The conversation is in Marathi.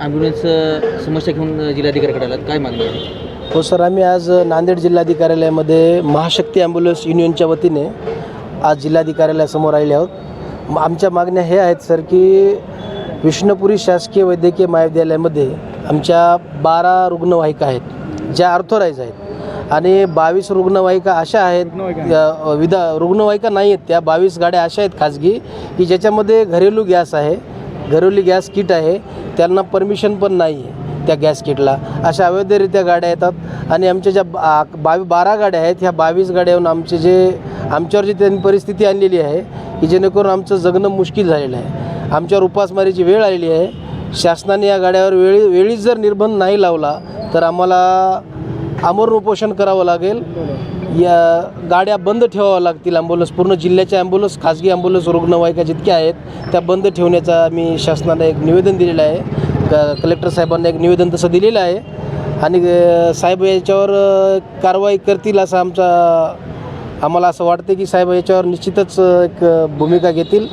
ॲम्ब्युलन्स समस्या घेऊन जिल्हाधिकाऱ्याकडे आलात. काय मागणी आहे? हो सर आम्ही आज नांदेड जिल्हाधिकार्यालयामध्ये महाशक्ती ॲम्ब्युलन्स युनियनच्या वतीने आज जिल्हाधिकार्यालयासमोर आलेले आहोत. म- आमच्या मागण्या हे आहेत सर की विष्णुपुरी शासकीय वैद्यकीय महाविद्यालयामध्ये आमच्या बारा रुग्णवाहिका आहेत ज्या अर्थोराईज आहेत. आणि बावीस रुग्णवाहिका अशा आहेत या, विधा रुग्णवाहिका नाही आहेत त्या बावीस गाड्या अशा आहेत खाजगी की ज्याच्यामध्ये घरेलू गॅस आहे घरोली गॅस किट आहे त्यांना परमिशन पण नाही आहे त्या गॅस किटला. अशा अवैधरित्या गाड्या येतात. आणि आमच्या ज्या बा बावी बारा गाड्या आहेत ह्या बावीस गाड्याहून आमचे जे आमच्यावर जी त्यांनी परिस्थिती आणलेली आहे की जेणेकरून आमचं जगणं मुश्किल झालेलं आहे. आमच्यावर उपासमारीची वेळ आलेली आहे. शासनाने या गाड्यावर वेळी वेळीच जर निर्बंध नाही लावला तर आम्हाला आमरण उपोषण करावं लागेल. या गाड्या बंद ठेवाव्या लागतील ॲम्ब्युलन्स पूर्ण जिल्ह्याच्या ॲम्ब्युलन्स खाजगी ॲम्ब्युलन्स रुग्णवाहिका जितक्या आहेत त्या बंद ठेवण्याचा आम्ही शासनाला एक निवेदन दिलेलं आहे. क कलेक्टर साहेबांना एक निवेदन तसं दिलेलं आहे. आणि साहेब याच्यावर कारवाई करतील असं आमचा आम्हाला असं वाटतं की साहेब याच्यावर निश्चितच एक भूमिका घेतील.